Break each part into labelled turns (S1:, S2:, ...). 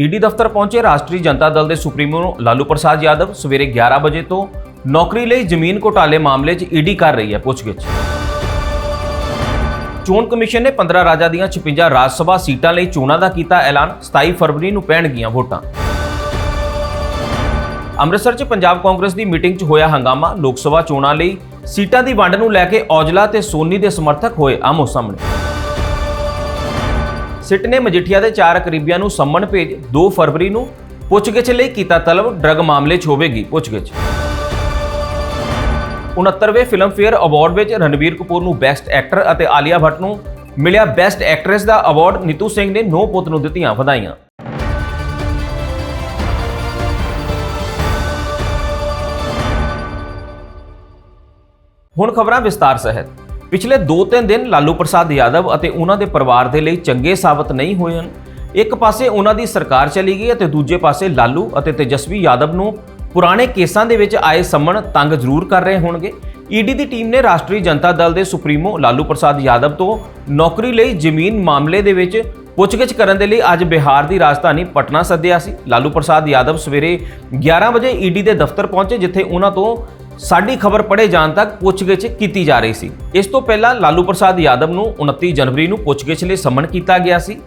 S1: ED ਦਫ਼ਤਰ ਪਹੁੰਚੇ ਰਾਸ਼ਟਰੀ ਜਨਤਾ ਦਲ ਦੇ ਸੁਪਰੀਮੋ ਲਾਲੂ ਪ੍ਰਸਾਦ ਯਾਦਵ ਸਵੇਰੇ 11 ਵਜੇ ਤੋਂ ਨੌਕਰੀ ਲਈ ਜ਼ਮੀਨ ਘੋਟਾਲੇ ਮਾਮਲੇ 'ਚ ਈਡੀ ਕਰ ਰਹੀ ਹੈ ਪੁੱਛਗਿੱਛ। ਚੋਣ ਕਮਿਸ਼ਨ ਨੇ 15 ਰਾਜਾਂ ਦੀਆਂ 56 ਰਾਜ ਸਭਾ ਸੀਟਾਂ ਲਈ ਚੋਣਾਂ ਦਾ ਕੀਤਾ ਐਲਾਨ 27 ਫਰਵਰੀ ਨੂੰ ਪੈਣਗੀਆਂ ਵੋਟਾਂ। ਅੰਮ੍ਰਿਤਸਰ 'ਚ ਪੰਜਾਬ ਕਾਂਗਰਸ ਦੀ ਮੀਟਿੰਗ 'ਚ ਹੋਇਆ ਹੰਗਾਮਾ, ਲੋਕ ਸਭਾ ਚੋਣਾਂ ਲਈ ਸੀਟਾਂ ਦੀ ਵੰਡ ਨੂੰ ਲੈ ਕੇ ਔਜਲਾ ਤੇ ਸੋਨੀ ਦੇ ਸਮਰਥਕ ਹੋਏ ਆਮੋ ਸਾਹਮਣੇ। ਸਿੱਟ ਨੇ ਮਜੀਠੀਆ ਦੇ ਚਾਰ ਕਰੀਬੀਆਂ ਨੂੰ ਸੰਮਨ ਭੇਜ 2 ਫਰਵਰੀ ਨੂੰ ਪੁੱਛਗਿੱਛ ਲਈ ਕੀਤਾ ਤਲਬ, ਡਰਗ ਮਾਮਲੇ 'ਚ ਹੋਵੇਗੀ ਪੁੱਛਗਿੱਛ। 69ਵੇਂ ਫਿਲਮਫੇਅਰ ਅਵਾਰਡ ਵਿੱਚ ਰਣਬੀਰ ਕਪੂਰ ਨੂੰ ਬੈਸਟ ਐਕਟਰ ਅਤੇ ਆਲੀਆ ਭੱਟ ਨੂੰ ਮਿਲਿਆ ਬੈਸਟ ਐਕਟਰੈਸ ਦਾ ਅਵਾਰਡ। ਨੀਤੂ ਸਿੰਘ ਨੇ ਨੋ ਪੁੱਤ ਨੂੰ ਦਿੱਤੀਆਂ ਵਧਾਈਆਂ। ਹੁਣ ਖਬਰਾਂ ਵਿਸਤਾਰ ਸਹਿਤ। ਪਿਛਲੇ 2-3 ਦਿਨ ਲਾਲੂ ਪ੍ਰਸਾਦ ਯਾਦਵ ਅਤੇ ਉਹਨਾਂ ਦੇ ਪਰਿਵਾਰ ਦੇ ਲਈ ਚੰਗੇ ਸਾਬਤ ਨਹੀਂ ਹੋਏ ਹਨ। ਇੱਕ ਪਾਸੇ ਉਹਨਾਂ ਦੀ ਸਰਕਾਰ ਚਲੀ ਗਈ ਅਤੇ ਦੂਜੇ ਪਾਸੇ ਲਾਲੂ ਅਤੇ ਤੇਜਸਵੀ ਯਾਦਵ ਨੂੰ ਪੁਰਾਣੇ ਕੇਸਾਂ ਦੇ ਵਿੱਚ ਆਏ ਸੰਮਣ ਤੰਗ ਜ਼ਰੂਰ ਕਰ ਰਹੇ ਹੋਣਗੇ। ਈਡੀ ਦੀ ਟੀਮ ਨੇ ਰਾਸ਼ਟਰੀ ਜਨਤਾ ਦਲ ਦੇ ਸੁਪਰੀਮੋ ਲਾਲੂ ਪ੍ਰਸਾਦ ਯਾਦਵ ਤੋਂ ਨੌਕਰੀ ਲਈ ਜ਼ਮੀਨ ਮਾਮਲੇ ਦੇ ਵਿੱਚ ਪੁੱਛਗਿੱਛ ਕਰਨ ਦੇ ਲਈ ਅੱਜ ਬਿਹਾਰ ਦੀ ਰਾਜਧਾਨੀ ਪਟਨਾ ਸੱਦਿਆ ਸੀ। ਲਾਲੂ ਪ੍ਰਸਾਦ ਯਾਦਵ ਸਵੇਰੇ 11 ਵਜੇ ਈਡੀ ਦੇ ਦਫ਼ਤਰ ਪਹੁੰਚੇ, ਜਿੱਥੇ ਉਹਨਾਂ ਤੋਂ ਸਾਡੀ ਖਬਰ ਪੜੇ ਜਾਣ ਤੱਕ ਪੁੱਛਗਿੱਛ ਕੀਤੀ ਜਾ ਰਹੀ ਸੀ। ਇਸ ਤੋਂ ਪਹਿਲਾਂ ਲਾਲੂ ਪ੍ਰਸਾਦ ਯਾਦਵ ਨੂੰ 29 ਜਨਵਰੀ ਨੂੰ ਪੁੱਛਗਿੱਛ ਲਈ ਸਮਨ ਕੀਤਾ ਗਿਆ ਸੀ।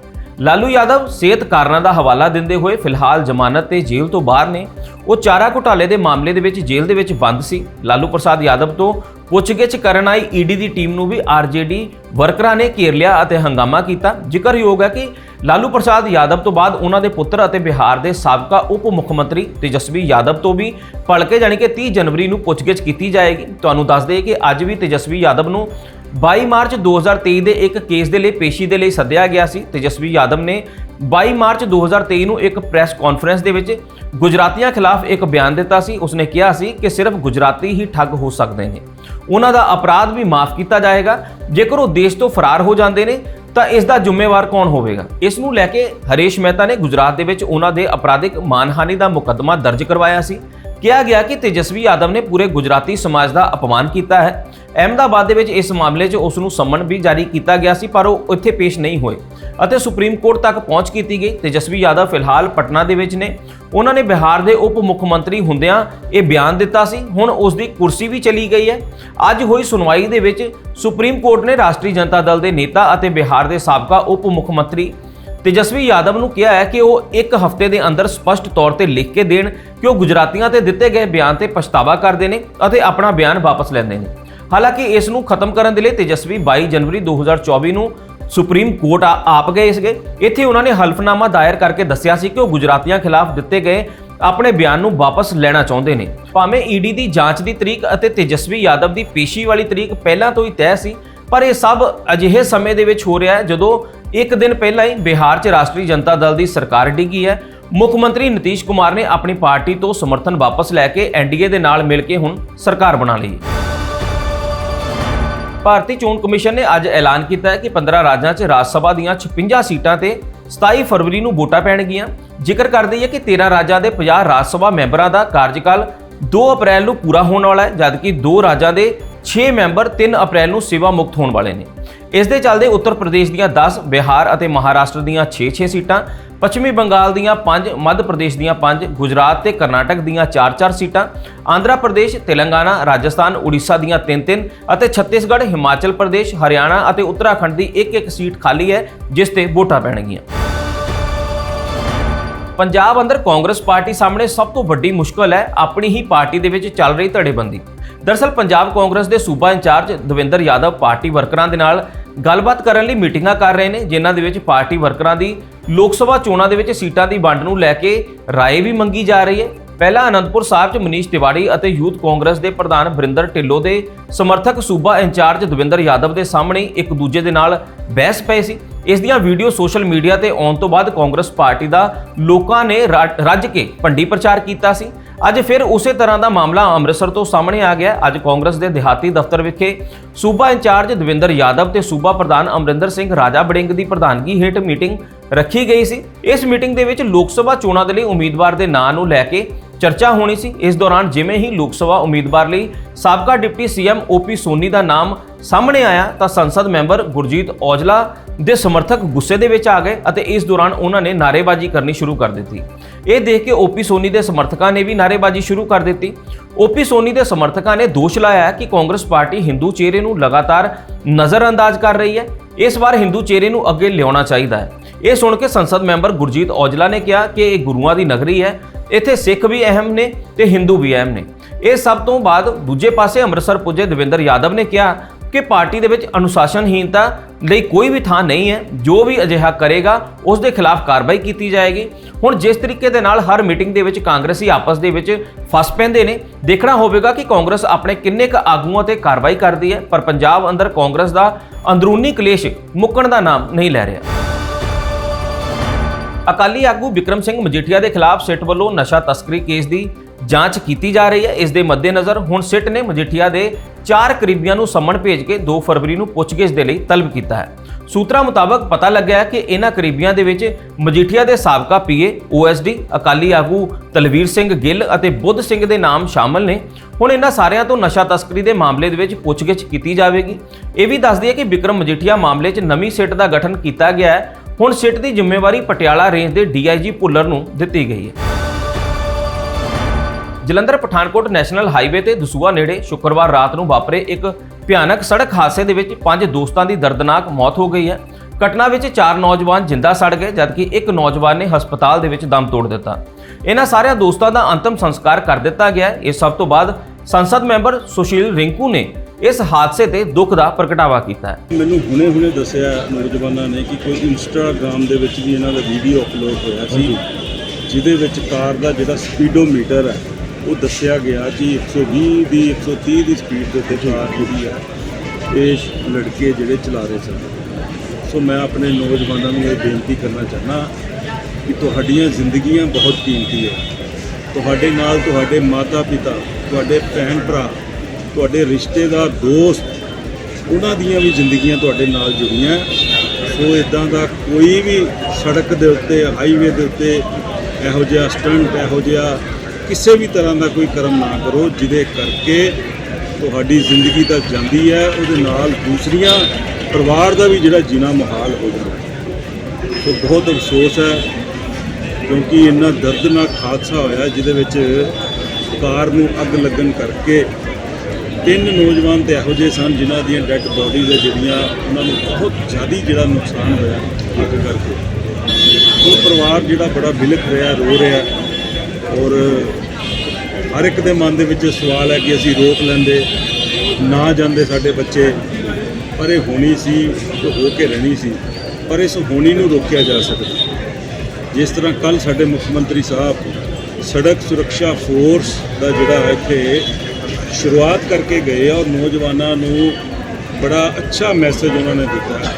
S1: ਲਾਲੂ ਯਾਦਵ ਸਿਹਤ ਕਾਰਨਾਂ ਦਾ ਹਵਾਲਾ ਦਿੰਦੇ ਹੋਏ ਫਿਲਹਾਲ ਜ਼ਮਾਨਤ ਤੇ ਜੇਲ੍ਹ ਤੋਂ ਬਾਹਰ ਨੇ। ਉਹ ਚਾਰਾ ਘੁਟਾਲੇ ਦੇ ਮਾਮਲੇ ਦੇ ਵਿੱਚ ਜੇਲ੍ਹ ਦੇ ਵਿੱਚ ਬੰਦ ਸੀ। ਲਾਲੂ ਪ੍ਰਸਾਦ ਯਾਦਵ ਤੋਂ ਪੁੱਛਗਿੱਛ ਕਰਨ ਆਈ ਈਡੀ ਦੀ ਟੀਮ ਨੂੰ ਵੀ ਆਰਜੇਡੀ ਵਰਕਰਾਂ ਨੇ ਘੇਰ ਲਿਆ ਅਤੇ ਹੰਗਾਮਾ ਕੀਤਾ। ਜ਼ਿਕਰਯੋਗ ਹੈ ਕਿ ਲਾਲੂ ਪ੍ਰਸਾਦ ਯਾਦਵ ਤੋਂ ਬਾਅਦ ਉਹਨਾਂ ਦੇ ਪੁੱਤਰ ਅਤੇ ਬਿਹਾਰ ਦੇ ਸਾਬਕਾ ਉਪ ਮੁੱਖ ਮੰਤਰੀ ਤੇਜਸਵੀ ਯਾਦਵ ਤੋਂ ਵੀ ਭਲਕੇ ਜਾਣੀ ਕਿ 30 ਜਨਵਰੀ ਨੂੰ ਪੁੱਛਗਿੱਛ ਕੀਤੀ ਜਾਏਗੀ। ਤੁਹਾਨੂੰ ਦੱਸ ਦਈਏ ਕਿ ਅੱਜ ਵੀ ਤੇਜਸਵੀ ਯਾਦਵ ਨੂੰ 22 ਮਾਰਚ 2023 ਦੇ ਇੱਕ ਕੇਸ ਦੇ ਲਈ, ਪੇਸ਼ੀ ਦੇ ਲਈ ਸੱਦਿਆ ਗਿਆ ਸੀ ਤੇਜਸਵੀ ਯਾਦਵ ਨੇ। 22 ਮਾਰਚ 2023 ਨੂੰ ਇੱਕ ਪ੍ਰੈਸ ਕਾਨਫਰੰਸ ਦੇ ਵਿੱਚ ਗੁਜਰਾਤੀਆਂ ਖਿਲਾਫ ਇੱਕ ਬਿਆਨ ਦਿੱਤਾ ਸੀ। ਉਸਨੇ ਕਿਹਾ ਸੀ ਕਿ ਸਿਰਫ ਗੁਜਰਾਤੀ ਹੀ ਠੱਗ ਹੋ ਸਕਦੇ ਨੇ। ਉਹਨਾਂ ਦਾ ਅਪਰਾਧ ਵੀ ਮਾਫ ਕੀਤਾ ਜਾਏਗਾ। ਜੇਕਰ ਉਹ ਦੇਸ਼ ਤੋਂ ਫਰਾਰ ਹੋ ਜਾਂਦੇ ਨੇ, ਤਾਂ ਇਸ ਦਾ ਜ਼ਿੰਮੇਵਾਰ ਕੌਣ ਹੋਵੇਗਾ? ਇਸ ਨੂੰ ਲੈ ਕੇ ਹਰੇਸ਼ ਮਹਿਤਾ ਨੇ ਗੁਜਰਾਤ ਦੇ ਵਿੱਚ ਉਹਨਾਂ ਦੇ ਅਪਰਾਧਿਕ ਮਾਨਹਾਨੀ ਦਾ ਮੁਕੱਦਮਾ ਦਰਜ ਕਰਵਾਇਆ ਸੀ। ਕਿਹਾ ਗਿਆ ਕਿ ਤੇਜਸਵੀ ਯਾਦਵ ਨੇ ਪੂਰੇ ਗੁਜਰਾਤੀ ਸਮਾਜ ਦਾ ਅਪਮਾਨ ਕੀਤਾ ਹੈ। ਅਹਿਮਦਾਬਾਦ ਦੇ ਵਿੱਚ ਇਸ ਮਾਮਲੇ 'ਚ ਉਸ ਨੂੰ ਸੰਮਨ ਵੀ ਜਾਰੀ ਕੀਤਾ ਗਿਆ ਸੀ, ਪਰ ਉਹ ਇੱਥੇ ਪੇਸ਼ ਨਹੀਂ ਹੋਏ ਅਤੇ ਸੁਪਰੀਮ ਕੋਰਟ ਤੱਕ ਪਹੁੰਚ ਕੀਤੀ ਗਈ। ਤੇਜਸਵੀ ਯਾਦਵ ਫਿਲਹਾਲ ਪਟਨਾ ਦੇ ਵਿੱਚ ਨੇ। ਉਹਨਾਂ ਨੇ ਬਿਹਾਰ ਦੇ ਉਪ ਮੁੱਖ ਮੰਤਰੀ ਹੁੰਦਿਆਂ ਇਹ ਬਿਆਨ ਦਿੱਤਾ ਸੀ। ਹੁਣ ਉਸ ਦੀ ਕੁਰਸੀ ਵੀ ਚਲੀ ਗਈ ਹੈ। ਅੱਜ ਹੋਈ ਸੁਣਵਾਈ ਦੇ ਵਿੱਚ ਸੁਪਰੀਮ ਕੋਰਟ ਨੇ ਰਾਸ਼ਟਰੀ ਜਨਤਾ ਦਲ ਦੇ ਨੇਤਾ ਅਤੇ ਬਿਹਾਰ ਦੇ ਸਾਬਕਾ ਉਪ ਮੁੱਖ ਮੰਤਰੀ ਤੇਜਸਵੀ ਯਾਦਵ ਨੂੰ ਕਿਹਾ ਹੈ ਕਿ ਉਹ ਇੱਕ ਹਫ਼ਤੇ ਦੇ ਅੰਦਰ ਸਪਸ਼ਟ ਤੌਰ ਤੇ ਲਿਖ ਕੇ ਦੇਣ ਕਿ ਉਹ ਗੁਜਰਾਤੀਆਂ ਤੇ ਦਿੱਤੇ ਗਏ ਬਿਆਨ ਤੇ ਪਛਤਾਵਾ ਕਰਦੇ ਨੇ ਅਤੇ ਆਪਣਾ ਬਿਆਨ ਵਾਪਸ ਲੈਂਦੇ ਨੇ। ਹਾਲਾਂਕਿ ਇਸ ਨੂੰ ਖਤਮ ਕਰਨ ਦੇ ਲਈ ਤੇਜਸਵੀ 22 ਜਨਵਰੀ 2024 ਨੂੰ ਸੁਪਰੀਮ ਕੋਰਟ ਆ- ਆਪ ਗਏ ਸੀਗੇ। ਇੱਥੇ ਉਹਨਾਂ ਨੇ ਹਲਫਨਾਮਾ ਦਾਇਰ ਕਰਕੇ ਦੱਸਿਆ ਸੀ ਕਿ ਉਹ ਗੁਜਰਾਤੀਆਂ ਖਿਲਾਫ ਦਿੱਤੇ ਗਏ ਆਪਣੇ ਬਿਆਨ ਨੂੰ ਵਾਪਸ ਲੈਣਾ ਚਾਹੁੰਦੇ ਨੇ। ਭਾਵੇਂ ਈਡੀ ਦੀ ਜਾਂਚ ਦੀ ਤਰੀਕ ਅਤੇ ਤੇਜਸਵੀ ਯਾਦਵ ਦੀ ਪੇਸ਼ੀ ਵਾਲੀ ਤਰੀਕ ਪਹਿਲਾਂ ਤੋਂ ਹੀ ਤੈਅ ਸੀ, ਪਰ ਇਹ ਸਭ ਅਜਿਹੇ ਸਮੇਂ ਦੇ ਵਿੱਚ ਹੋ ਰਿਹਾ ਹੈ ਜਦੋਂ ਇੱਕ ਦਿਨ ਪਹਿਲਾਂ ਹੀ ਬਿਹਾਰ 'ਚ ਰਾਸ਼ਟਰੀ ਜਨਤਾ ਦਲ ਦੀ ਸਰਕਾਰ ਡਿੱਗੀ ਹੈ। ਮੁੱਖ ਮੰਤਰੀ ਨਤੀਸ਼ ਕੁਮਾਰ ਨੇ ਆਪਣੀ ਪਾਰਟੀ ਤੋਂ ਸਮਰਥਨ ਵਾਪਸ ਲੈ ਕੇ ਐਨਡੀਏ ਦੇ ਨਾਲ ਮਿਲ ਕੇ ਹੁਣ ਸਰਕਾਰ ਬਣਾ ਲਈ ਹੈ। ਭਾਰਤੀ ਚੋਣ ਕਮਿਸ਼ਨ ਨੇ ਅੱਜ ਐਲਾਨ ਕੀਤਾ ਹੈ ਕਿ 15 ਰਾਜਾਂ 'ਚ ਰਾਜ ਸਭਾ ਦੀਆਂ 56 ਸੀਟਾਂ ਤੇ 27 ਫਰਵਰੀ ਨੂੰ ਵੋਟਾਂ ਪੈਣਗੀਆਂ। ਜ਼ਿਕਰ ਕਰ ਦਈਏ ਕਿ 13 ਰਾਜਾਂ ਦੇ 50 ਰਾਜ ਸਭਾ ਮੈਂਬਰਾਂ ਦਾ ਕਾਰਜਕਾਲ 2 ਅਪ੍ਰੈਲ ਨੂੰ ਪੂਰਾ ਹੋਣ ਵਾਲਾ ਹੈ, ਜਦਕਿ 2 ਰਾਜਾਂ ਦੇ 6 ਮੈਂਬਰ 3 ਅਪ੍ਰੈਲ ਨੂੰ ਸੇਵਾ ਮੁਕਤ ਹੋਣ ਵਾਲੇ ਨੇ। ਇਸ ਦੇ ਚੱਲਦੇ ਉੱਤਰ ਪ੍ਰਦੇਸ਼ ਦੀਆਂ 10 ਬਿਹਾਰ ਅਤੇ ਮਹਾਰਾਸ਼ਟਰ ਦੀਆਂ 6-6 ਸੀਟਾਂ, ਪੱਛਮੀ ਬੰਗਾਲ ਦੀਆਂ 5 ਮੱਧ ਪ੍ਰਦੇਸ਼ ਦੀਆਂ 5 ਗੁਜਰਾਤ ਤੇ ਕਰਨਾਟਕ ਦੀਆਂ 4-4 ਸੀਟਾਂ, ਆਂਧਰਾ ਪ੍ਰਦੇਸ਼, ਤੇਲੰਗਾਨਾ, ਰਾਜਸਥਾਨ, ਉੜੀਸਾ ਦੀਆਂ 3-3 ਅਤੇ ਛੱਤੀਸਗੜ੍ਹ, ਹਿਮਾਚਲ ਪ੍ਰਦੇਸ਼, ਹਰਿਆਣਾ ਅਤੇ ਉੱਤਰਾਖੰਡ ਦੀ ਇੱਕ-ਇੱਕ ਸੀਟ ਖਾਲੀ ਹੈ, ਜਿਸ ਤੇ ਵੋਟਾਂ ਪੈਣਗੀਆਂ। ਪੰਜਾਬ ਅੰਦਰ ਕਾਂਗਰਸ ਪਾਰਟੀ ਸਾਹਮਣੇ ਸਭ ਤੋਂ ਵੱਡੀ ਮੁਸ਼ਕਲ ਹੈ ਆਪਣੀ ਹੀ ਪਾਰਟੀ ਦੇ ਵਿੱਚ ਚੱਲ ਰਹੀ ਧੜੇਬੰਦੀ। ਦਰਸਲ ਪੰਜਾਬ ਕਾਂਗਰਸ ਦੇ ਸੂਬਾ ਇੰਚਾਰਜ ਦਵਿੰਦਰ ਯਾਦਵ ਪਾਰਟੀ ਵਰਕਰਾਂ ਦੇ ਨਾਲ ਗੱਲਬਾਤ ਕਰਨ ਲਈ ਮੀਟਿੰਗਾਂ ਕਰ ਰਹੇ ਨੇ, ਜਿਨ੍ਹਾਂ ਦੇ ਵਿੱਚ ਪਾਰਟੀ ਵਰਕਰਾਂ ਦੀ, ਲੋਕ ਸਭਾ ਚੋਣਾਂ ਦੇ ਵਿੱਚ ਸੀਟਾਂ ਦੀ ਵੰਡ ਨੂੰ ਲੈ ਕੇ ਰਾਏ ਵੀ ਮੰਗੀ ਜਾ ਰਹੀ ਹੈ। ਪਹਿਲਾਂ ਅਨੰਦਪੁਰ ਸਾਹਿਬ 'ਚ ਮਨੀਸ਼ ਤਿਵਾੜੀ ਅਤੇ ਯੂਥ ਕਾਂਗਰਸ ਦੇ ਪ੍ਰਧਾਨ ਬਰਿੰਦਰ ਢਿੱਲੋਂ ਦੇ ਸਮਰਥਕ ਸੂਬਾ ਇੰਚਾਰਜ ਦਵਿੰਦਰ ਯਾਦਵ ਦੇ ਸਾਹਮਣੇ ਇੱਕ ਦੂਜੇ ਦੇ ਨਾਲ ਬਹਿਸ ਪਈ ਸੀ। ਇਸ ਦੀਆਂ ਵੀਡੀਓ ਸੋਸ਼ਲ ਮੀਡੀਆ ਤੇ ਆਉਣ ਤੋਂ ਬਾਅਦ ਕਾਂਗਰਸ ਪਾਰਟੀ ਦਾ ਲੋਕਾਂ ਨੇ ਰੱਜ ਕੇ ਭੰਡੀ ਪ੍ਰਚਾਰ ਕੀਤਾ ਸੀ। ਅੱਜ ਫਿਰ ਉਸੇ ਤਰ੍ਹਾਂ ਦਾ ਮਾਮਲਾ ਅੰਮ੍ਰਿਤਸਰ ਤੋਂ ਸਾਹਮਣੇ ਆ ਗਿਆ। ਅੱਜ ਕਾਂਗਰਸ ਦੇ ਦਿਹਾਤੀ ਦਫ਼ਤਰ ਵਿਖੇ ਸੂਬਾ ਇੰਚਾਰਜ ਦਵਿੰਦਰ ਯਾਦਵ ਤੇ ਸੂਬਾ ਪ੍ਰਧਾਨ ਅਮਰਿੰਦਰ ਸਿੰਘ ਰਾਜਾ ਬੜਿੰਗ ਦੀ ਪ੍ਰਧਾਨਗੀ ਹੇਠ ਮੀਟਿੰਗ ਰੱਖੀ ਗਈ ਸੀ। ਇਸ ਮੀਟਿੰਗ ਦੇ ਵਿੱਚ ਲੋਕ ਸਭਾ ਚੋਣਾਂ ਦੇ ਲਈ ਉਮੀਦਵਾਰ ਦੇ ਨਾਂ ਨੂੰ ਲੈ ਕੇ ਚਰਚਾ ਹੋਣੀ ਸੀ। ਇਸ ਦੌਰਾਨ ਜਿਵੇਂ ਹੀ ਲੋਕ ਸਭਾ ਉਮੀਦਵਾਰ ਲਈ ਸਾਬਕਾ ਡਿਪਟੀ ਸੀਐਮ ਓਪੀ ਸੋਨੀ ਦਾ ਨਾਮ ਸਾਹਮਣੇ ਆਇਆ ਤਾਂ ਸੰਸਦ ਮੈਂਬਰ ਗੁਰਜੀਤ ਔਜਲਾ ਦੇ ਸਮਰਥਕ ਗੁੱਸੇ ਦੇ ਵਿੱਚ ਆ ਗਏ ਅਤੇ ਇਸ ਦੌਰਾਨ ਉਹਨਾਂ ਨੇ ਨਾਅਰੇਬਾਜ਼ੀ ਕਰਨੀ ਸ਼ੁਰੂ ਕਰ ਦਿੱਤੀ। ਇਹ ਦੇਖ ਕੇ ਓਪੀ ਸੋਨੀ ਦੇ ਸਮਰਥਕਾਂ ਨੇ ਵੀ ਨਾਅਰੇਬਾਜ਼ੀ ਸ਼ੁਰੂ ਕਰ ਦਿੱਤੀ। ਓਪੀ ਸੋਨੀ ਦੇ ਸਮਰਥਕਾਂ ਨੇ ਦੋਸ਼ ਲਾਇਆ ਕਿ ਕਾਂਗਰਸ ਪਾਰਟੀ ਹਿੰਦੂ ਚਿਹਰੇ ਨੂੰ ਲਗਾਤਾਰ ਨਜ਼ਰਅੰਦਾਜ਼ ਕਰ ਰਹੀ ਹੈ। ਇਸ ਵਾਰ ਹਿੰਦੂ ਚਿਹਰੇ ਨੂੰ ਅੱਗੇ ਲਿਆਉਣਾ ਚਾਹੀਦਾ ਹੈ। ਇਹ ਸੁਣ ਕੇ ਸੰਸਦ ਮੈਂਬਰ ਗੁਰਜੀਤ ਔਜਲਾ ਨੇ ਕਿਹਾ ਕਿ ਇਹ ਗੁਰੂਆਂ ਦੀ ਨਗਰੀ ਹੈ। ਇੱਥੇ ਸਿੱਖ ਵੀ ਅਹਿਮ ਨੇ ਤੇ ਹਿੰਦੂ ਵੀ ਅਹਿਮ ਨੇ। ਇਹ ਸਭ ਤੋਂ ਬਾਅਦ ਦੂਜੇ ਪਾਸੇ ਅੰਮ੍ਰਿਤਸਰ ਪੁੱਜੇ ਦਵਿੰਦਰ ਯਾਦਵ ਨੇ ਕਿਹਾ ਕਿ ਪਾਰਟੀ ਦੇ ਵਿੱਚ ਅਨੁਸ਼ਾਸਨਹੀਨਤਾ ਲਈ ਕੋਈ ਵੀ ਥਾਂ ਨਹੀਂ ਹੈ। ਜੋ ਵੀ ਅਜਿਹਾ ਕਰੇਗਾ, ਉਸ ਦੇ ਖਿਲਾਫ ਕਾਰਵਾਈ ਕੀਤੀ ਜਾਏਗੀ। ਹੁਣ ਜਿਸ ਤਰੀਕੇ ਦੇ ਨਾਲ ਹਰ ਮੀਟਿੰਗ ਦੇ ਵਿੱਚ ਕਾਂਗਰਸੀ ਆਪਸ ਦੇ ਵਿੱਚ ਫਸ ਪੈਂਦੇ ਨੇ, ਦੇਖਣਾ ਹੋਵੇਗਾ ਕਿ ਕਾਂਗਰਸ ਆਪਣੇ ਕਿੰਨੇ ਕੁ ਆਗੂਆਂ ਤੇ ਕਾਰਵਾਈ ਕਰਦੀ ਹੈ, ਪਰ ਪੰਜਾਬ ਅੰਦਰ ਕਾਂਗਰਸ ਦਾ ਅੰਦਰੂਨੀ ਕਲੇਸ਼ ਮੁੱਕਣ ਦਾ ਨਾਮ ਨਹੀਂ ਲੈ ਰਿਹਾ। ਅਕਾਲੀ ਆਗੂ ਵਿਕਰਮ ਸਿੰਘ ਮਜੀਠੀਆ ਦੇ ਖਿਲਾਫ ਸਿੱਟ ਵੱਲੋਂ ਨਸ਼ਾ ਤਸਕਰੀ ਕੇਸ ਦੀ ਜਾਂਚ ਕੀਤੀ ਜਾ ਰਹੀ ਹੈ। ਇਸ ਦੇ ਮੱਦੇਨਜ਼ਰ ਹੁਣ ਸਿੱਟ ਨੇ ਮਜੀਠੀਆ ਦੇ ਚਾਰ ਕਰੀਬੀਆਂ ਨੂੰ ਸੰਮਣ ਭੇਜ ਕੇ 2 ਫਰਵਰੀ ਨੂੰ ਪੁੱਛਗਿੱਛ ਦੇ ਲਈ ਤਲਬ ਕੀਤਾ ਹੈ। ਸੂਤਰਾਂ ਮੁਤਾਬਕ ਪਤਾ ਲੱਗਿਆ ਹੈ ਕਿ ਇਹਨਾਂ ਕਰੀਬੀਆਂ ਦੇ ਵਿੱਚ ਮਜੀਠੀਆ ਦੇ ਸਾਬਕਾ ਪੀਏ ਓਐਸਡੀ ਅਕਾਲੀ ਆਗੂ ਤਲਵੀਰ ਸਿੰਘ ਗਿੱਲ ਅਤੇ ਬੁੱਧ ਸਿੰਘ ਦੇ ਨਾਮ ਸ਼ਾਮਲ ਨੇ। ਹੁਣ ਇਹਨਾਂ ਸਾਰਿਆਂ ਤੋਂ ਨਸ਼ਾ ਤਸਕਰੀ ਦੇ ਮਾਮਲੇ ਦੇ ਵਿੱਚ ਪੁੱਛਗਿੱਛ ਕੀਤੀ ਜਾਵੇਗੀ। ਇਹ ਵੀ ਦੱਸਦੀ ਹੈ ਕਿ ਵਿਕਰਮ ਮਜੀਠੀਆ ਮਾਮਲੇ 'ਚ ਨਵੀਂ ਸਿੱਟ ਦਾ ਗਠਨ ਕੀਤਾ ਗਿਆ ਹੈ। ਹੁਣ ਸਿੱਟ ਦੀ ਜ਼ਿੰਮੇਵਾਰੀ ਪਟਿਆਲਾ ਰੇਂਜ ਦੇ ਡੀਆਈਜੀ ਭੁੱਲਰ ਨੂੰ ਦਿੱਤੀ ਗਈ ਹੈ। ਜਲੰਧਰ ਪਠਾਨਕੋਟ ਨੈਸ਼ਨਲ ਹਾਈਵੇ ਤੇ ਦਸੂਆ ਨੇੜੇ ਸ਼ੁੱਕਰਵਾਰ ਰਾਤ ਨੂੰ ਵਾਪਰੇ ਇੱਕ ਭਿਆਨਕ ਸੜਕ ਹਾਦਸੇ ਦੇ ਵਿੱਚ ਪੰਜ ਦੋਸਤਾਂ ਦੀ ਦਰਦਨਾਕ ਮੌਤ ਹੋ ਗਈ ਹੈ। ਘਟਨਾ ਵਿੱਚ ਚਾਰ ਨੌਜਵਾਨ ਜਿੰਦਾ ਸੜ ਗਏ ਜਦਕਿ ਇੱਕ ਨੌਜਵਾਨ ਨੇ ਹਸਪਤਾਲ ਦੇ ਵਿੱਚ ਦਮ ਤੋੜ ਦਿੱਤਾ। ਇਹਨਾਂ ਸਾਰਿਆਂ ਦੋਸਤਾਂ ਦਾ ਅੰਤਮ ਸੰਸਕਾਰ ਕਰ ਦਿੱਤਾ ਗਿਆ ਇਸ ਸਭ ਤੋਂ ਬਾਅਦ ਸੰਸਦ ਮੈਂਬਰ ਸੁਸ਼ੀਲ ਰਿੰਕੂ ਨੇ ਇਸ ਹਾਦਸੇ ਤੇ ਦੁੱਖ ਦਾ ਪ੍ਰਗਟਾਵਾ ਕੀਤਾ ਹੈ।
S2: ਮੈਨੂੰ ਹੁਣੇ-ਹੁਣੇ ਦੱਸਿਆ ਨੌਜਵਾਨਾਂ ਨੇ ਕਿ ਕੋਈ ਇੰਸਟਾਗ੍ਰam ਦੇ ਵਿੱਚ ਵੀ ਇਹਨਾਂ ਦਾ ਵੀਡੀਓ ਅਪਲੋਡ ਹੋਇਆ ਸੀ ਜਿਹਦੇ ਵਿੱਚ ਕਾਰ ਦਾ ਜਿਹੜਾ ਸਪੀਡੋਮੀਟਰ ਹੈ ਉਹ ਦੱਸਿਆ ਗਿਆ ਕਿ 120 ਦੀ 130 ਦੀ ਸਪੀਡ ਦੇ ਉੱਤੇ ਕਾਰ ਜਿਹੜੀ ਹੈ ਇਹ ਲੜਕੇ ਜਿਹੜੇ ਚਲਾ ਰਹੇ ਸਨ। ਸੋ ਮੈਂ ਆਪਣੇ ਨੌਜਵਾਨਾਂ ਨੂੰ ਇਹ ਬੇਨਤੀ ਕਰਨਾ ਚਾਹਨਾ ਕਿ ਤੁਹਾਡੀਆਂ ਜ਼ਿੰਦਗੀਆਂ ਬਹੁਤ ਕੀਮਤੀ ਹੈ। ਤੁਹਾਡੇ ਨਾਲ ਤੁਹਾਡੇ ਮਾਤਾ-ਪਿਤਾ, ਤੁਹਾਡੇ ਭੈਣ ਭਰਾ ਤੁਹਾਡੇ ਰਿਸ਼ਤੇਦਾਰ, ਦੋਸਤ, ਉਹਨਾਂ ਦੀਆਂ ਵੀ ਜ਼ਿੰਦਗੀਆਂ ਤੁਹਾਡੇ ਨਾਲ ਜੁੜੀਆਂ। ਸੋ ਇਦਾਂ ਦਾ ਕੋਈ ਵੀ ਸੜਕ ਦੇ ਉੱਤੇ ਹਾਈਵੇ ਦੇ ਉੱਤੇ ਇਹੋ ਜਿਹਾ ਸਟੰਟ ਇਹੋ ਜਿਹਾ ਕਿਸੇ ਵੀ ਤਰ੍ਹਾਂ ਦਾ ਕੋਈ ਕਰਮ ਨਾ ਕਰੋ, ਜਿਹਦੇ ਕਰਕੇ ਤੁਹਾਡੀ ਜ਼ਿੰਦਗੀ ਤਾਂ ਜਾਂਦੀ ਹੈ, ਉਹਦੇ ਨਾਲ ਦੂਸਰੀਆਂ ਪਰਿਵਾਰ ਦਾ ਵੀ ਜਿਹੜਾ ਜੀਣਾ ਮੁਹਾਲ ਹੋ ਜਾਂਦਾ। ਸੋ ਬਹੁਤ ਅਫਸੋਸ ਹੈ, ਕਿਉਂਕਿ ਇੰਨਾ ਦਰਦਨਾਕ ਹਾਦਸਾ ਹੋਇਆ, ਜਿਹਦੇ ਵਿੱਚ ਕਾਰ ਨੂੰ ਅੱਗ ਲੱਗਣ ਕਰਕੇ ਤਿੰਨ ਨੌਜਵਾਨ ਤੇ ਇਹੋ ਜਿਹੇ ਸਨ, ਜਿਨ੍ਹਾਂ ਦੀਆਂ ਡੈੱਡ ਬੋਡੀਜ਼ ਹੈ, ਜਿਹੜੀਆਂ ਉਹਨਾਂ ਨੂੰ ਬਹੁਤ ਜ਼ਿਆਦਾ ਜਿਹੜਾ ਨੁਕਸਾਨ ਹੋਇਆ ਅੱਗ ਕਰਕੇ। ਉਹ ਪਰਿਵਾਰ ਜਿਹੜਾ ਬੜਾ ਬਿਲਖ ਰਿਹਾ, ਰੋ ਰਿਹਾ ਔਰ ਹਰ ਇੱਕ ਦੇ ਮਨ ਦੇ ਵਿੱਚ ਸਵਾਲ ਹੈ ਕਿ ਅਸੀਂ ਰੋਕ ਲੈਂਦੇ, ਨਾ ਜਾਂਦੇ ਸਾਡੇ ਬੱਚੇ। ਪਰ ਇਹ ਹੋਣੀ ਸੀ ਤੇ ਹੋ ਕੇ ਰਹਿਣੀ ਸੀ। ਪਰ ਇਸ ਹੋਣੀ ਨੂੰ ਰੋਕਿਆ ਜਾ ਸਕਦਾ ਜਿਸ ਤਰ੍ਹਾਂ ਕੱਲ ਸਾਡੇ ਮੁੱਖ ਮੰਤਰੀ ਸਾਹਿਬ ਸੜਕ ਸੁਰੱਖਿਆ ਫੋਰਸ ਦਾ ਜਿਹੜਾ ਇੱਥੇ ਸ਼ੁਰੂਆਤ ਕਰਕੇ ਗਏ ਔਰ ਨੌਜਵਾਨਾਂ ਨੂੰ ਬੜਾ ਅੱਛਾ ਮੈਸੇਜ ਉਹਨਾਂ ਨੇ ਦਿੱਤਾ।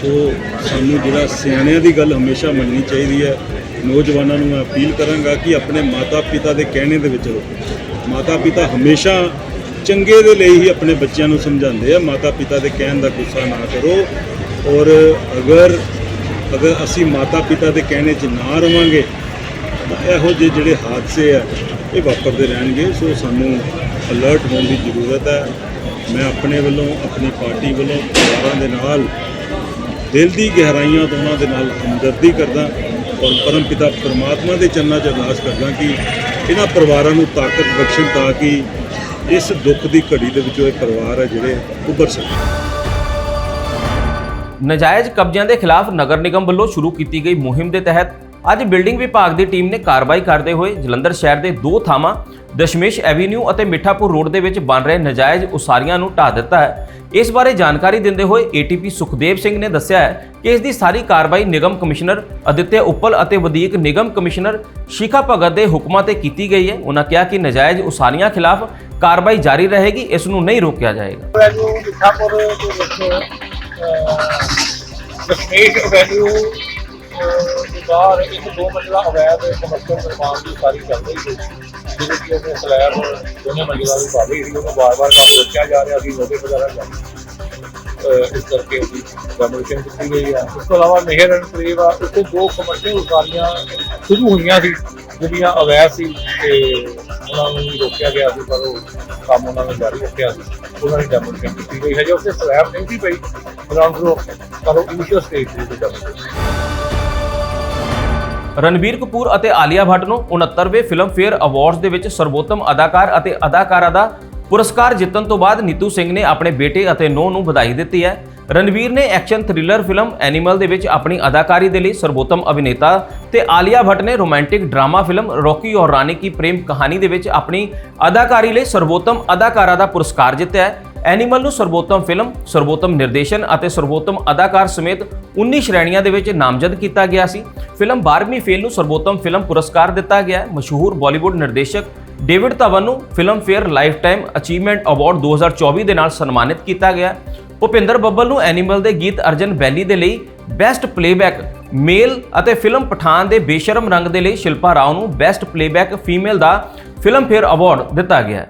S2: ਸੋ ਸਾਨੂੰ ਜਿਹੜਾ ਸਿਆਣਿਆਂ ਦੀ ਗੱਲ ਹਮੇਸ਼ਾ ਮੰਨਣੀ ਚਾਹੀਦੀ ਹੈ। ਨੌਜਵਾਨਾਂ ਨੂੰ ਮੈਂ ਅਪੀਲ ਕਰਾਂਗਾ ਕਿ ਆਪਣੇ ਮਾਤਾ-ਪਿਤਾ ਦੇ ਕਹਿਣੇ ਦੇ ਵਿੱਚ ਰਹੋ। ਮਾਤਾ-ਪਿਤਾ ਹਮੇਸ਼ਾ ਚੰਗੇ ਦੇ ਲਈ ਹੀ ਆਪਣੇ ਬੱਚਿਆਂ ਨੂੰ ਸਮਝਾਉਂਦੇ ਆ। ਮਾਤਾ-ਪਿਤਾ ਦੇ ਕਹਿਣ ਦਾ ਗੁੱਸਾ ਨਾ ਕਰੋ। ਔਰ ਅਗਰ ਅਗਰ ਅਸੀਂ ਮਾਤਾ-ਪਿਤਾ ਦੇ ਕਹਿਣੇ 'ਚ ਨਾ ਰਵਾਂਗੇ, ਤਾਂ ਇਹੋ ਜਿਹੇ ਜਿਹੜੇ ਹਾਦਸੇ ਆ, ਇਹ ਵਾਪਰਦੇ ਰਹਿਣਗੇ। ਸੋ ਸਾਨੂੰ ਅਲਰਟ ਹੋਣ ਦੀ ਜ਼ਰੂਰਤ ਹੈ। ਮੈਂ ਆਪਣੇ ਵੱਲੋਂ, ਆਪਣੀ ਪਾਰਟੀ ਵੱਲੋਂ ਪਰਿਵਾਰਾਂ ਦੇ ਨਾਲ ਦਿਲ ਦੀ ਗਹਿਰਾਈਆਂ ਤੋਂ ਉਹਨਾਂ ਦੇ ਨਾਲ ਹਮਦਰਦੀ ਕਰਦਾ। ਪਰਮ ਪਿਤਾ ਪਰਮਾਤਮਾ ਦੇ ਚਰਨਾਂ 'ਚ ਅਰਦਾਸ ਕਰਦਾ ਕਿ ਇਹਨਾਂ ਪਰਿਵਾਰਾਂ ਨੂੰ ਤਾਕਤ ਬਖਸ਼ਣ ਤਾਂ ਕਿ ਇਸ ਦੁੱਖ ਦੀ ਘੜੀ ਦੇ ਵਿੱਚੋਂ ਇਹ ਪਰਿਵਾਰ ਹੈ ਜਿਹੜੇ ਉੱਭਰ ਸਕਣ
S1: ਨਾਜਾਇਜ਼ ਕਬਜ਼ਿਆਂ ਦੇ ਖਿਲਾਫ ਨਗਰ ਨਿਗਮ ਵੱਲੋਂ ਸ਼ੁਰੂ ਕੀਤੀ ਗਈ ਮੁਹਿੰਮ ਦੇ ਤਹਿਤ ਅੱਜ ਬਿਲਡਿੰਗ ਵਿਭਾਗ ਦੀ ਟੀਮ ਨੇ ਕਾਰਵਾਈ ਕਰਦੇ ਹੋਏ ਜਲੰਧਰ ਸ਼ਹਿਰ ਦੇ ਦੋ ਥਾਵਾਂ, ਦਸ਼ਮੇਸ਼ ਐਵੀਨਿਊ ਅਤੇ ਮਿੱਠਾਪੁਰ ਰੋਡ ਦੇ ਵਿੱਚ ਬਣ ਰਹੇ ਨਜਾਇਜ਼ ਉਸਾਰੀਆਂ ਨੂੰ ਢਾ ਦਿੱਤਾ ਹੈ। ਇਸ ਬਾਰੇ ਜਾਣਕਾਰੀ ਦਿੰਦੇ ਹੋਏ ਏਟੀਪੀ ਸੁਖਦੇਵ ਸਿੰਘ ਨੇ ਦੱਸਿਆ ਹੈ ਕਿ ਇਸ ਦੀ ਸਾਰੀ ਕਾਰਵਾਈ ਨਿਗਮ ਕਮਿਸ਼ਨਰ ਅਦਿੱਤਿਆ ਉੱਪਲ ਅਤੇ ਵਧੀਕ ਨਿਗਮ ਕਮਿਸ਼ਨਰ ਸ਼ਿਖਾ ਭਗਤ ਦੇ ਹੁਕਮਾਂ ਤੇ ਕੀਤੀ ਗਈ ਹੈ। ਉਹਨਾਂ ਕਿਹਾ ਕਿ ਨਜਾਇਜ਼ ਉਸਾਰੀਆਂ ਖਿਲਾਫ ਕਾਰਵਾਈ ਜਾਰੀ ਰਹੇਗੀ, ਇਸ ਨੂੰ ਨਹੀਂ ਰੋਕਿਆ ਜਾਏਗਾ।
S3: ਮਿੱਠਾਪੁਰ ਦੇ ਵਿੱਚ ਦਸ਼ਮੇਸ਼ ਵੈਲਿਊ ਬਾਹਰ ਇੱਕ ਦੋ ਮੰਜ਼ਿਲਾ ਅਵੈਧ ਕਮਰਸ਼ੀਅਲ ਨਿਰਮਾਣ ਦੀ ਸਾਰੀ ਚੱਲ ਰਹੀ ਸੀ, ਜਿਹਦੇ ਕਿ ਉਹਨੇ ਸਲੈਬ ਦੋਨੇ ਮੰਜ਼ਿਲਾ ਦੀ ਪਾ ਸੀ, ਉਹਨੂੰ ਵਾਰ-ਵਾਰ ਕੰਮ ਰੋਕਿਆ ਜਾ ਰਿਹਾ ਸੀ ਲੋਕੇ ਵਗੈਰਾ ਜਾਂਦੇ ਇਸ ਕਰਕੇ ਉਹਦੀ ਡੈਮੋਲੀਸ਼ਨ ਕੀਤੀ ਗਈ ਆ। ਉਸ ਤੋਂ ਇਲਾਵਾ ਮਿਹਰ ਐਂਡ ਕਰੀਬ ਆ, ਉੱਥੇ ਦੋ ਕਮਰਸ਼ੀਅਲ ਉਸਾਰੀਆਂ ਸ਼ੁਰੂ ਹੋਈਆਂ ਸੀ, ਜਿਹੜੀਆਂ ਅਵੈਧ ਸੀ ਤੇ ਉਹਨਾਂ ਨੂੰ ਰੋਕਿਆ ਗਿਆ ਸੀ, ਪਰ ਉਹ ਕੰਮ ਉਹਨਾਂ ਨੇ ਜਾਰੀ ਰੱਖਿਆ ਸੀ। ਉਹਨਾਂ ਦੀ ਡੈਮੋਲੀਸ਼ਨ ਕੀਤੀ ਗਈ। ਹੈ ਜੇ ਉੱਥੇ ਸਲੈਬ ਨਹੀਂ ਸੀ ਪਈ ਗਰਾਊਂਡ ਫਲੋਰ ਕਰੋ ਇਨੀਸ਼ੀਅਲ ਸਟੇਜ ਤੇ ਚੱਲ ਰਹੇ
S1: ਰਣਬੀਰ ਕਪੂਰ ਅਤੇ ਆਲੀਆ ਭੱਟ ਨੂੰ 69ਵੇਂ ਫਿਲਮਫੇਅਰ ਅਵਾਰਡਸ ਦੇ ਵਿੱਚ ਸਰਵੋਤਮ ਅਦਾਕਾਰ ਅਤੇ ਅਦਾਕਾਰਾ ਦਾ ਪੁਰਸਕਾਰ ਜਿੱਤਣ ਤੋਂ ਬਾਅਦ ਨੀਤੂ ਸਿੰਘ ਨੇ ਆਪਣੇ ਬੇਟੇ ਅਤੇ ਨੂੰਹ ਨੂੰ ਵਧਾਈ ਦਿੱਤੀ ਹੈ। ਰਣਵੀਰ ਨੇ ਐਕਸ਼ਨ ਥ੍ਰਿਲਰ ਫਿਲਮ ਐਨੀਮਲ ਦੇ ਵਿੱਚ ਆਪਣੀ ਅਦਾਕਾਰੀ ਦੇ ਲਈ ਸਰਵੋਤਮ ਅਭਿਨੇਤਾ ਤੇ ਆਲੀਆ ਭੱਟ ਨੇ ਰੋਮਾਂਟਿਕ ਡਰਾਮਾ ਫਿਲਮ ਰੌਕੀ ਔਰ ਰਾਣੀ ਕੀ ਪ੍ਰੇਮ ਕਹਾਣੀ ਦੇ ਵਿੱਚ ਆਪਣੀ ਅਦਾਕਾਰੀ ਲਈ ਸਰਵੋਤਮ ਅਦਾਕਾਰਾ ਦਾ ਪੁਰਸਕਾਰ ਜਿੱਤਿਆ ਹੈ। ਐਨੀਮਲ ਨੂੰ ਸਰਬੋਤਮ ਫਿਲਮ ਸਰਬੋਤਮ ਨਿਰਦੇਸ਼ਨ ਅਤੇ ਸਰਬੋਤਮ ਅਦਾਕਾਰ ਸਮੇਤ 19 ਸ਼੍ਰੇਣੀਆਂ ਦੇ ਵਿੱਚ ਨਾਮਜ਼ਦ ਕੀਤਾ ਗਿਆ ਸੀ। ਫਿਲਮ 12ਵੀਂ ਫੇਲ ਨੂੰ ਸਰਬੋਤਮ ਫਿਲਮ ਪੁਰਸਕਾਰ ਦਿੱਤਾ ਗਿਆ ਹੈ। ਮਸ਼ਹੂਰ ਬਾਲੀਵੁੱਡ ਨਿਰਦੇਸ਼ਕ ਡੇਵਿਡ ਧਵਨ ਨੂੰ ਫਿਲਮਫੇਅਰ ਲਾਈਫਟਾਈਮ ਅਚੀਵਮੈਂਟ ਅਵਾਰਡ 2024 ਦੇ ਨਾਲ ਸਨਮਾਨਿਤ ਕੀਤਾ ਗਿਆ ਭੁਪਿੰਦਰ ਬੱਬਲ ਨੂੰ ਐਨੀਮਲ ਦੇ ਗੀਤ ਅਰਜਨ ਬੈਲੀ ਦੇ ਲਈ ਬੈਸਟ ਪਲੇਬੈਕ, ਮੇਲ ਅਤੇ ਫਿਲਮ ਪਠਾਨ ਦੇ ਬੇਸ਼ਰਮ ਰੰਗ ਦੇ ਲਈ ਸ਼ਿਲਪਾ ਰਾਓ ਨੂੰ ਬੈਸਟ ਪਲੇਬੈਕ ਫੀਮੇਲ ਦਾ ਫਿਲਮਫੇਅਰ ਅਵਾਰਡ ਦਿੱਤਾ ਗਿਆ